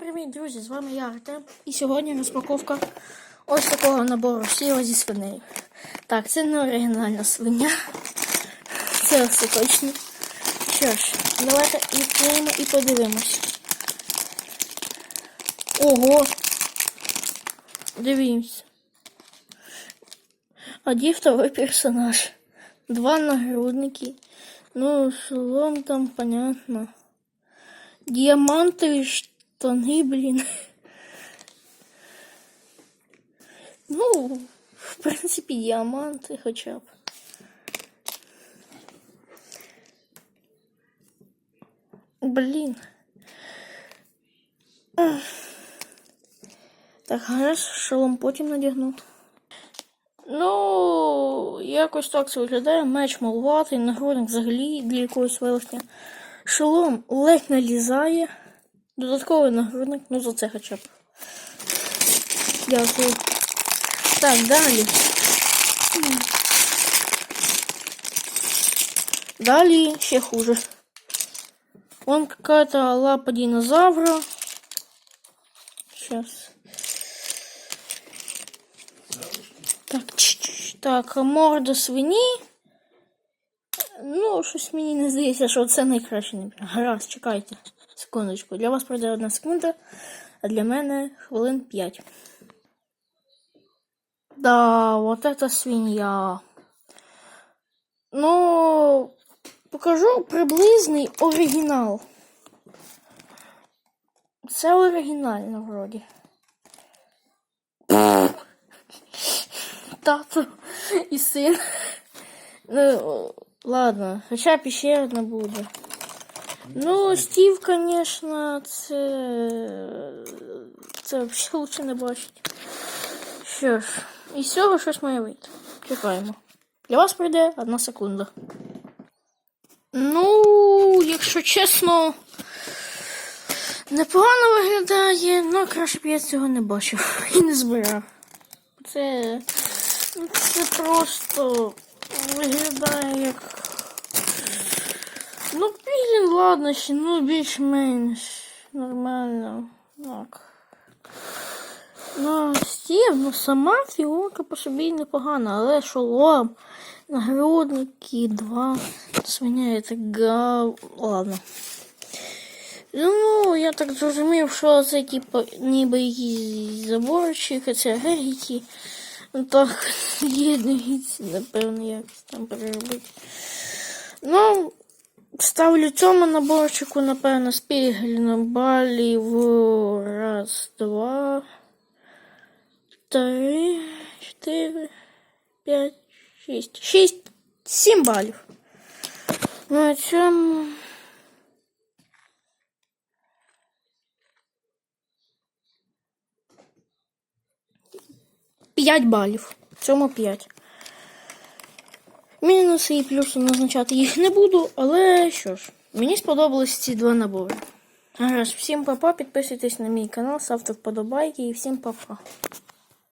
привіт, друзі! З вами я Артем. І сьогодні розпаковка ось такого набору сіла зі свинею. Так, це не оригінальна свиня. Це все точно. Що ж, давайте відкриємо і подивимось. Ого! Дивімось. Второй персонаж. Два нагрудники. Ну, шелом там понятно. Діамантові штани, блін. Ну, в принципі, діаманти хоча б. Блін. Так, гараж, шолом потім надягну. Ну, якось так це виглядає. Меч малуватий, нагрудник взагалі для якогось велетня. Шолом ледь налізає. Додатковий нагрудник, ну за це хоча б. Дякую. Так, далі. Далі ще хуже. Вон какая-то лапа динозавра. Сейчас. Так, чш-чш. так, морда свині. Ну, щось мені не здається, що це найкраще не Гаразд, чекайте. Секундочку. Для вас пройде одна секунда, а для мене хвилин 5. Да, вот это свинья. Ну, покажу приблизний оригінал. Це оригінально вроді. Тато і син. Ну, ладно, хоча б ще одна буде. Ну, Стів, звісно, це. Це взагалі лучше не бачить. Що ж, із цього щось має вийти. Чекаємо. Для вас пройде одна секунда. Ну, якщо чесно, непогано виглядає, але краще б я цього не бачив і не збирав. Це. ну, Це просто виглядає як. Ну, блін, ладно, ще, ну більш-менш нормально. Так. Ну, Стів, ну сама фігурка по собі непогана, але шолом, нагрудники, два. Свиня це гав. Ладно. Ну, я так зрозумів, що це типу ніби якийсь заборчик, це геріки. Ну так, є напевно, як там переробити. Ну, ставлю цьому наборчику, напевно, з пігельним балів. Раз, два, три, чотири, п'ять, шість. Шість, сім балів. На цьому. П'ять балів. В цьому 5. Мінуси і плюси назначати їх не буду, але що ж, мені сподобались ці два набори. Гаразд, всім папа, підписуйтесь на мій канал, ставте вподобайки і всім папа.